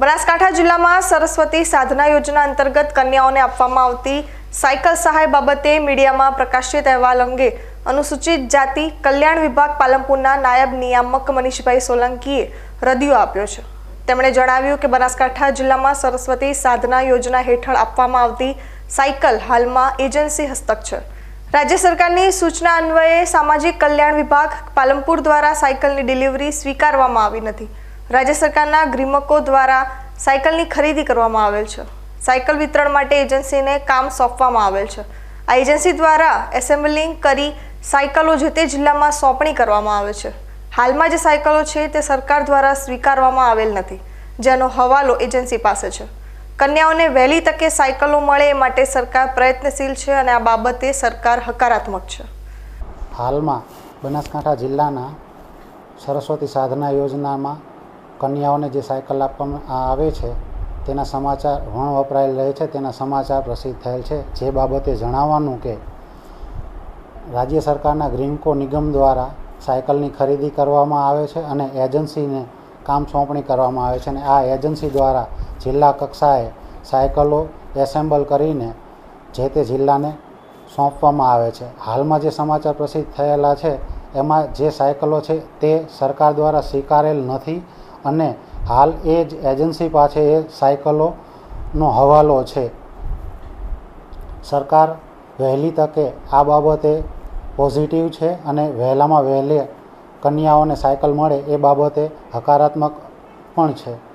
બનાસકાંઠા જિલ્લામાં સરસ્વતી સાધના યોજના અંતર્ગત કન્યાઓને આપવામાં આવતી સાયકલ સહાય બાબતે મીડિયામાં પ્રકાશિત અહેવાલ અંગે અનુસૂચિત જાતિ કલ્યાણ વિભાગ પાલનપુરના નાયબ નિયામક મનીષભાઈ સોલંકીએ રદિયો આપ્યો છે. તેમણે જણાવ્યું કે બનાસકાંઠા જિલ્લામાં સરસ્વતી સાધના યોજના હેઠળ આપવામાં આવતી સાયકલ હાલમાં એજન્સી હસ્તક છે. રાજ્ય સરકારની સૂચના અન્વયે સામાજિક કલ્યાણ વિભાગ પાલનપુર દ્વારા સાયકલની ડિલિવરી સ્વીકારવામાં આવી નથી. રાજ્ય સરકારના ગ્રીમકો દ્વારા સાયકલની ખરીદી કરવામાં આવેલ છે. સાયકલ વિતરણ માટે એજન્સીને કામ સોંપવામાં આવેલ છે. આ એજન્સી દ્વારા એસેમ્બલિંગ કરી સાયકલો જે તે જિલ્લામાં સોંપણી કરવામાં આવે છે. હાલમાં જે સાયકલો છે તે સરકાર દ્વારા સ્વીકારવામાં આવેલ નથી. જેનો હવાલો એજન્સી પાસે છે. કન્યાઓને વહેલી તકે સાયકલો મળે એ માટે સરકાર પ્રયત્નશીલ છે અને આ બાબતે સરકાર હકારાત્મક છે. હાલમાં બનાસકાંઠા જિલ્લાના સરસ્વતી સાધના યોજનામાં કન્યાઓને જે સાયકલ આપવામાં આવે છે, તેના સમાચાર વણ વપરાયેલ રહે છે, તેના સમાચાર પ્રસિદ્ધ થયેલ છે. જે બાબતે જણાવવાનું કે, રાજ્ય સરકારના ગ્રીનકો નિગમ દ્વારા સાયકલની ખરીદી કરવામાં આવે છે અને એજન્સીને કામ સોંપણી કરવામાં આવે છે અને આ એજન્સી દ્વારા જિલ્લા કક્ષાએ સાયકલો એસેમ્બલ કરીને જે તે જિલ્લાને સોંપવામાં આવે છે. હાલમાં જે સમાચાર પ્રસિદ્ધ થયેલા છે, એમાં જે સાયકલો છે તે સરકાર દ્વારા સ્વીકારેલ નથી. અને હાલ એ જ એજન્સી પાસે એ સાયકલોનો હવાલો છે. સરકાર વહેલી તકે આ બાબતે પોઝિટિવ છે અને વહેલામાં વહેલે કન્યાઓને સાયકલ મળે એ બાબતે હકારાત્મક પણ છે.